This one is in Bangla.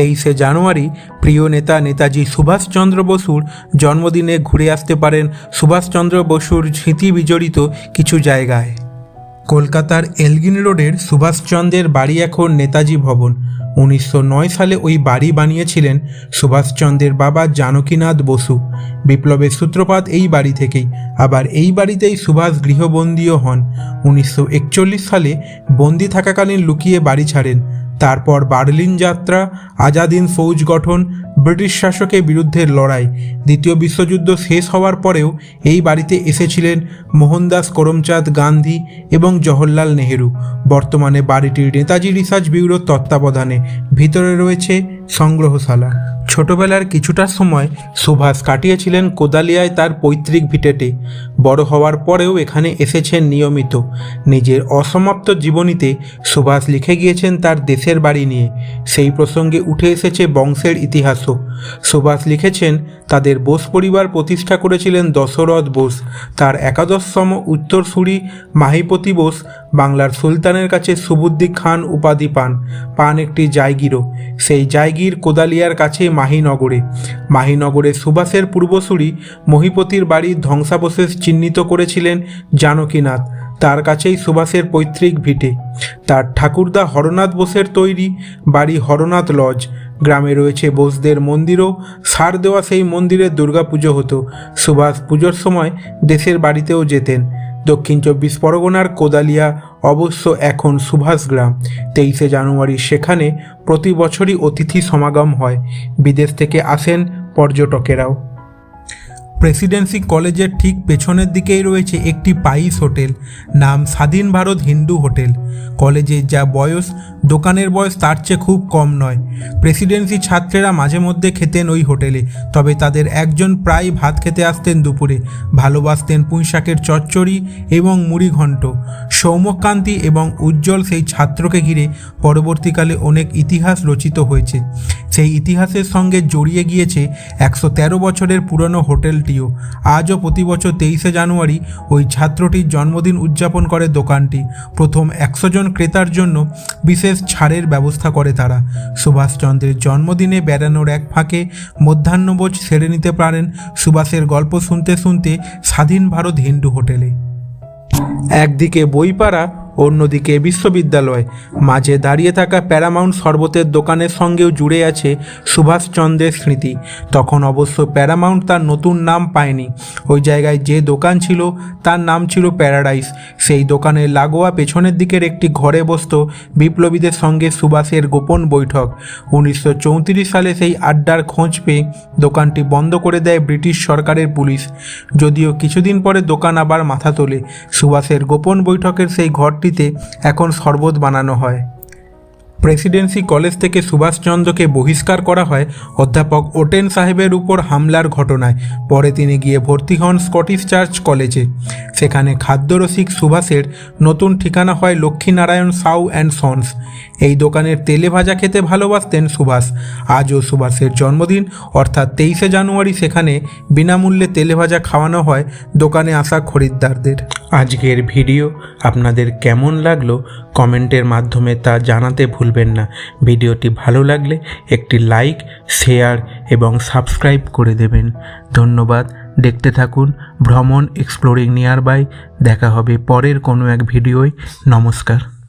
তেইশে জানুয়ারি প্রিয় নেতা নেতাজি সুভাষচন্দ্র বসুর জন্মদিনে ঘুরে আসতে পারেন সুভাষচন্দ্র বসুর স্মৃতি বিজড়িত কিছু জায়গায়। কলকাতার এলগিন রোডের সুভাষচন্দ্রের বাড়ি এখন নেতাজি ভবন। উনিশশো নয় সালে ওই বাড়ি বানিয়েছিলেন সুভাষচন্দ্রের বাবা জানকীনাথ বসু। বিপ্লবের সূত্রপাত এই বাড়ি থেকেই। আবার এই বাড়িতেই সুভাষ গৃহবন্দীও হন। উনিশশো একচল্লিশ সালে বন্দি থাকাকালীন লুকিয়ে বাড়ি ছাড়েন। তারপর বার্লিন যাত্রা, আজাদিন ফৌজ গঠন, ব্রিটিশ শাসকের বিরুদ্ধে লড়াই। দ্বিতীয় বিশ্বযুদ্ধ শেষ হওয়ার পরেও এই বাড়িতে এসেছিলেন মোহনদাস করমচাঁদ গান্ধী এবং জওহরলাল নেহেরু। বর্তমানে বাড়িটির নেতাজি রিসার্চ ব্যুরোর তত্ত্বাবধানে ভিতরে রয়েছে সংগ্রহশালা। ছোটবেলার কিছুটা সময় সুভাষ কাটিয়েছিলেন কোদালিয়ায় তার পৈতৃক ভিটেতে। বড় হওয়ার পরেও এখানে এসেছেন নিয়মিত। নিজের অসমাপ্ত জীবনীতে সুভাষ লিখে গিয়েছেন তার দেশের বাড়ি নিয়ে। সেই প্রসঙ্গে উঠে এসেছে বংশের ইতিহাসও। সুভাষ লিখেছেন, তাদের বোস পরিবার প্রতিষ্ঠা করেছিলেন দশরথ বোস। তার একাদশতম উত্তরসূরি মাহিপতি বোস বাংলার সুলতানের কাছে সুবুদ্দি খান উপাধি পান। পান একটি জায়গিরও। সেই জায়গির কোদালিয়ার কাছে মাহিনগরে। মাহিনগরে সুভাষের পূর্বসূরি মহিপতির বাড়ির ধ্বংসাবশেষ চিহ্নিত করেছিলেন জানকীনাথ, তার কাছেই সুভাষের পৈতৃক ভিটে। তার ঠাকুরদা হরনাথ বোসের তৈরি বাড়ি হরনাথ লজ। গ্রামে রয়েছে বোসদের মন্দিরও। সার দেওয়া সেই মন্দিরে দুর্গাপুজো হতো। সুভাষ পুজোর সময় দেশের বাড়িতেও যেতেন। দক্ষিণ চব্বিশ পরগনার কোদালিয়া অবশ্য এখন সুভাষ গ্রাম। তেইশে জানুয়ারি সেখানে প্রতি বছরই অতিথি সমাগম হয়। বিদেশ থেকে আসেন পর্যটকেরাও। প্রেসিডেন্সি কলেজের ঠিক পেছনের দিকেই রয়েছে একটি পাইস হোটেল, নাম স্বাধীন ভারত হিন্দু হোটেল। কলেজের যা বয়স, দোকানের বয়স তার চেয়ে খুব কম নয়। প্রেসিডেন্সি ছাত্রেরা মাঝে মধ্যে খেতেন ওই হোটেলে, তবে তাদের একজন প্রায় ভাত খেতে আসতেন দুপুরে। ভালোবাসতেন পুঁইশাকের চচ্চড়ি এবং মুড়ি ঘণ্ট সৌম্যকান্তি এবং উজ্জ্বল সেই ছাত্রকে ঘিরে পরবর্তীকালে অনেক ইতিহাস রচিত হয়েছে। সেই ইতিহাসের সঙ্গে জড়িয়ে গিয়েছে একশো তেরো বছরের পুরনো হোটেলটিও আজও প্রতি বছর তেইশে জানুয়ারি ওই ছাত্রটির জন্মদিন উদযাপন করে দোকানটি। প্রথম একশো জন ক্রেতার জন্য বিশেষ ছাড়ের ব্যবস্থা করে তারা। সুভাষচন্দ্রের জন্মদিনে বেড়ানোর এক ফাঁকে মধ্যাহ্নভোজ সেরে নিতে পারেন সুভাষের গল্প শুনতে শুনতে স্বাধীন ভারত হিন্দু হোটেলে। একদিকে বইপাড়া অন্যদিকে বিশ্ববিদ্যালয়। মাঝে দাঁড়িয়ে থাকা প্যারামাউন্ট শরবতের দোকানের সঙ্গেও জুড়ে আছে সুভাষচন্দ্রের স্মৃতি। তখন অবশ্য প্যারামাউন্ট তার নতুন নাম পায়নি। ওই জায়গায় যে দোকান ছিল, তার নাম ছিল প্যারাডাইস। সেই দোকানের লাগোয়া পেছনের দিকের একটি ঘরে বসত বিপ্লবীদের সঙ্গে সুভাষের গোপন বৈঠক। উনিশশো চৌত্রিশ সালে সেই আড্ডার খোঁজ পেয়ে দোকানটি বন্ধ করে দেয় ব্রিটিশ সরকারের পুলিশ। যদিও কিছুদিন পরে দোকান আবার মাথা তোলে। সুভাষের গোপন বৈঠকের সেই ঘরটিতে এখন শরবত বানানো হয়। প্রেসিডেন্সি কলেজ থেকে সুভাষচন্দ্রকে বহিষ্কার করা হয় অধ্যাপক ওটেন সাহেবের উপর হামলার ঘটনায়। পরে তিনি গিয়ে ভর্তি হন স্কটিশ চার্চ কলেজে। সেখানে খাদ্যরসিক সুভাষের নতুন ঠিকানা হয় লক্ষ্মীনারায়ণ সাউ অ্যান্ড সন্স। এই দোকানের তেলে ভাজা খেতে ভালোবাসতেন সুভাষ। আজও সুভাষের জন্মদিন, অর্থাৎ তেইশে জানুয়ারি সেখানে বিনামূল্যে তেলে ভাজা খাওয়ানো হয় দোকানে আসা খরিদ্দারদের। আজকের ভিডিও আপনাদের কেমন লাগল কমেন্টের মাধ্যমে তা জানাতে ভুলবেন না। ভিডিওটি ভালো লাগলে একটি লাইক, শেয়ার এবং সাবস্ক্রাইব করে দেবেন। ধন্যবাদ। দেখতে থাকুন ভ্রমণ এক্সপ্লোরিং নিয়ারবাই। দেখা হবে পরের কোনো এক ভিডিওয়। নমস্কার।